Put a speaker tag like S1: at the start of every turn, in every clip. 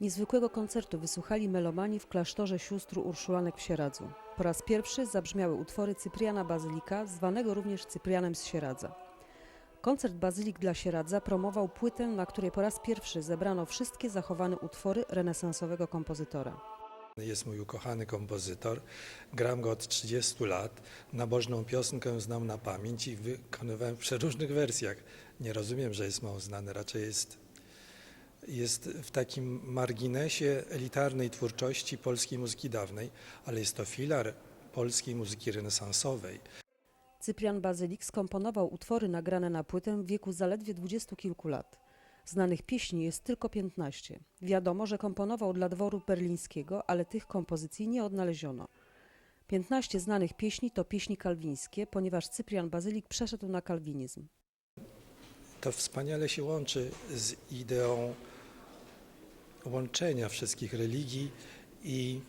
S1: Niezwykłego koncertu wysłuchali melomani w klasztorze sióstr Urszulanek w Sieradzu. Po raz pierwszy zabrzmiały utwory Cypriana Bazylika, zwanego również Cyprianem z Sieradza. Koncert Bazylik dla Sieradza promował płytę, na której po raz pierwszy zebrano wszystkie zachowane utwory renesansowego kompozytora.
S2: Jest mój ukochany kompozytor. Gram go od 30 lat. Nabożną piosenkę znam na pamięć i wykonywałem w przeróżnych wersjach. Nie rozumiem, że jest mało znany, raczej jest, jest w takim marginesie elitarnej twórczości polskiej muzyki dawnej, ale jest to filar polskiej muzyki renesansowej.
S1: Cyprian Bazylik skomponował utwory nagrane na płytę w wieku zaledwie dwudziestu kilku lat. Znanych pieśni jest tylko 15. Wiadomo, że komponował dla dworu berlińskiego, ale tych kompozycji nie odnaleziono. 15 znanych pieśni to pieśni kalwińskie, ponieważ Cyprian Bazylik przeszedł na kalwinizm.
S2: To wspaniale się łączy z ideą łączenia wszystkich religii i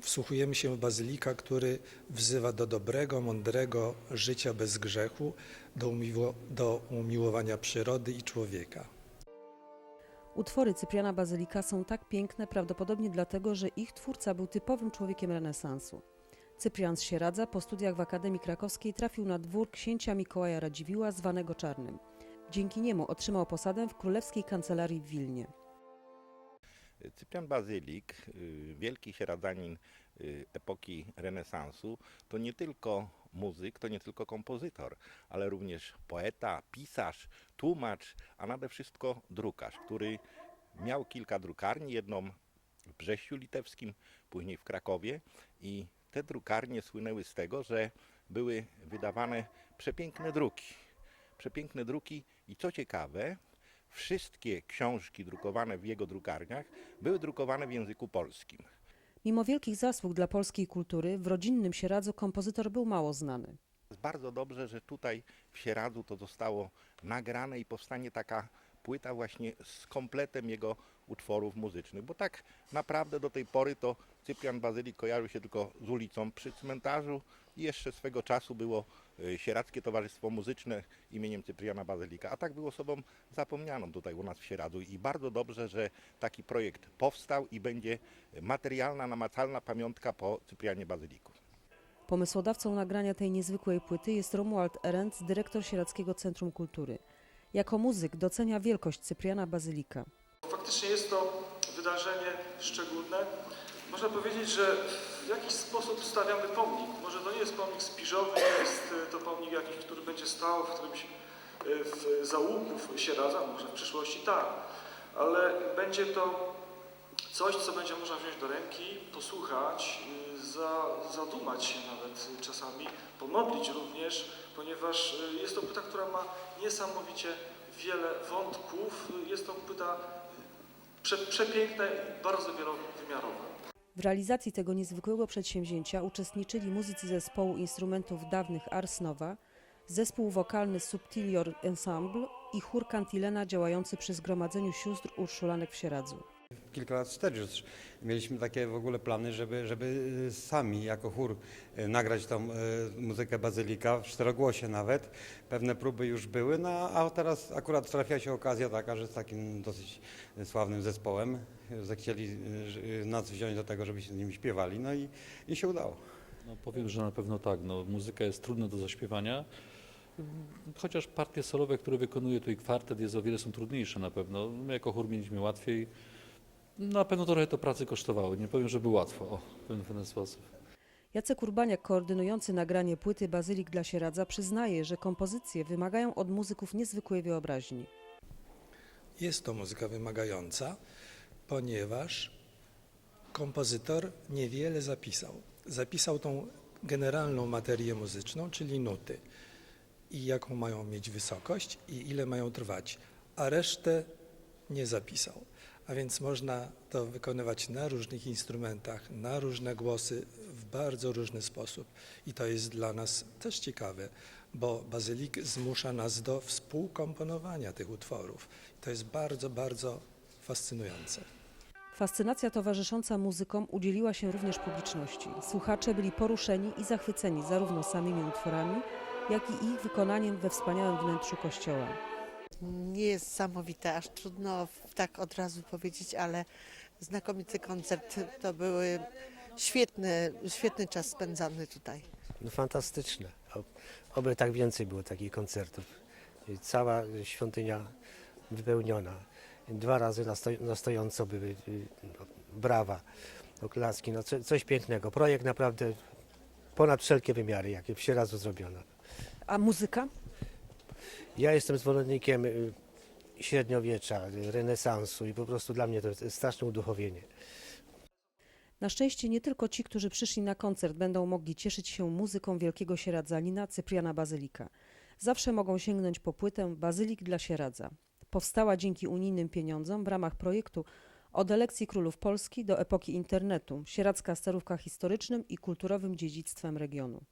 S2: wsłuchujemy się w bazylika, który wzywa do dobrego, mądrego życia bez grzechu, do, umiło, do umiłowania przyrody i człowieka.
S1: Utwory Cypriana Bazylika są tak piękne prawdopodobnie dlatego, że ich twórca był typowym człowiekiem renesansu. Cyprian z Sieradza po studiach w Akademii Krakowskiej trafił na dwór księcia Mikołaja Radziwiła, zwanego Czarnym. Dzięki niemu otrzymał posadę w królewskiej kancelarii w Wilnie.
S3: Cyprian Bazylik, y, wielki sieradzanin y, epoki renesansu, to nie tylko muzyk, to nie tylko kompozytor, ale również poeta, pisarz, tłumacz, a nade wszystko drukarz, który miał kilka drukarni, jedną w Brześciu Litewskim, później w Krakowie i te drukarnie słynęły z tego, że były wydawane przepiękne druki. Przepiękne druki i co ciekawe, wszystkie książki drukowane w jego drukarniach były drukowane w języku polskim.
S1: Mimo wielkich zasług dla polskiej kultury, w rodzinnym Sieradzu kompozytor był mało znany.
S3: Bardzo dobrze, że tutaj w Sieradzu to zostało nagrane i powstanie taka płyta właśnie z kompletem jego utworów muzycznych, bo tak naprawdę do tej pory to Cyprian Bazylik kojarzył się tylko z ulicą przy cmentarzu i jeszcze swego czasu było y, Sieradzkie Towarzystwo Muzyczne imieniem Cypriana Bazylika, a tak było osobą zapomnianą tutaj u nas w Sieradzu i bardzo dobrze, że taki projekt powstał i będzie materialna, namacalna pamiątka po Cyprianie Bazyliku.
S1: Pomysłodawcą nagrania tej niezwykłej płyty jest Romuald Erenc, dyrektor Sieradzkiego Centrum Kultury. Jako muzyk docenia wielkość Cypriana Bazylika.
S4: Faktycznie jest to wydarzenie szczególne. Można powiedzieć, że w jakiś sposób stawiamy pomnik. Może to nie jest pomnik spiżowy, nie jest e, to pomnik jakiś, który będzie stał w którymś e, w załuków Sieradza, może w przyszłości tak, ale będzie to coś, co będzie można wziąć do ręki, posłuchać, e, za, zadumać się nawet czasami, pomodlić również, ponieważ jest to płyta, która ma niesamowicie wiele wątków. Jest to płyta prze, przepiękna i bardzo wielowymiarowa.
S1: W realizacji tego niezwykłego przedsięwzięcia uczestniczyli muzycy zespołu instrumentów dawnych Ars Nova, zespół wokalny Subtilior Ensemble i chór Cantilena działający przy Zgromadzeniu Sióstr Urszulanek w Sieradzu.
S5: Kilka lat wstecz już mieliśmy takie w ogóle plany, żeby, żeby sami jako chór e, nagrać tą e, muzykę Bazylika, w czterogłosie nawet. Pewne próby już były, no a teraz akurat trafia się okazja taka, że z takim dosyć sławnym zespołem zechcieli nas wziąć do tego, żebyśmy z nimi śpiewali, no i, i się udało.
S6: No powiem, że na pewno tak. No, muzyka jest trudna do zaśpiewania, chociaż partie solowe, które wykonuje tu i kwartet jest o wiele są trudniejsze na pewno. My jako chór mieliśmy łatwiej. Na pewno trochę to pracy kosztowało. Nie powiem, że było łatwo. O, w ten, w ten sposób.
S1: Jacek Urbaniak, koordynujący nagranie płyty Bazylik dla Sieradza, przyznaje, że kompozycje wymagają od muzyków niezwykłej wyobraźni.
S2: Jest to muzyka wymagająca, ponieważ kompozytor niewiele zapisał. Zapisał tą generalną materię muzyczną, czyli nuty i jaką mają mieć wysokość i ile mają trwać, a resztę nie zapisał. A więc można to wykonywać na różnych instrumentach, na różne głosy, w bardzo różny sposób. I to jest dla nas też ciekawe, bo bazylik zmusza nas do współkomponowania tych utworów. To jest bardzo, bardzo fascynujące.
S1: Fascynacja towarzysząca muzykom udzieliła się również publiczności. Słuchacze byli poruszeni i zachwyceni zarówno samymi utworami, jak i ich wykonaniem we wspaniałym wnętrzu kościoła.
S7: Niesamowite, aż trudno tak od razu powiedzieć, ale znakomity koncert. To były świetny, świetny czas spędzany tutaj.
S8: No fantastyczne. Oby tak więcej było takich koncertów. Cała świątynia wypełniona. Dwa razy na, sto, na stojąco były y, no, brawa, oklaski, no co, coś pięknego. Projekt naprawdę ponad wszelkie wymiary, jakie w razu zrobiono.
S1: A muzyka?
S8: Ja jestem zwolennikiem y, średniowiecza, y, renesansu i po prostu dla mnie to jest straszne uduchowienie.
S1: Na szczęście nie tylko ci, którzy przyszli na koncert, będą mogli cieszyć się muzyką wielkiego sieradzanina Cypriana Bazylika. Zawsze mogą sięgnąć po płytę Bazylik dla sieradza. Powstała dzięki unijnym pieniądzom w ramach projektu od elekcji królów Polski do epoki internetu, sieradzka starówka historycznym i kulturowym dziedzictwem regionu.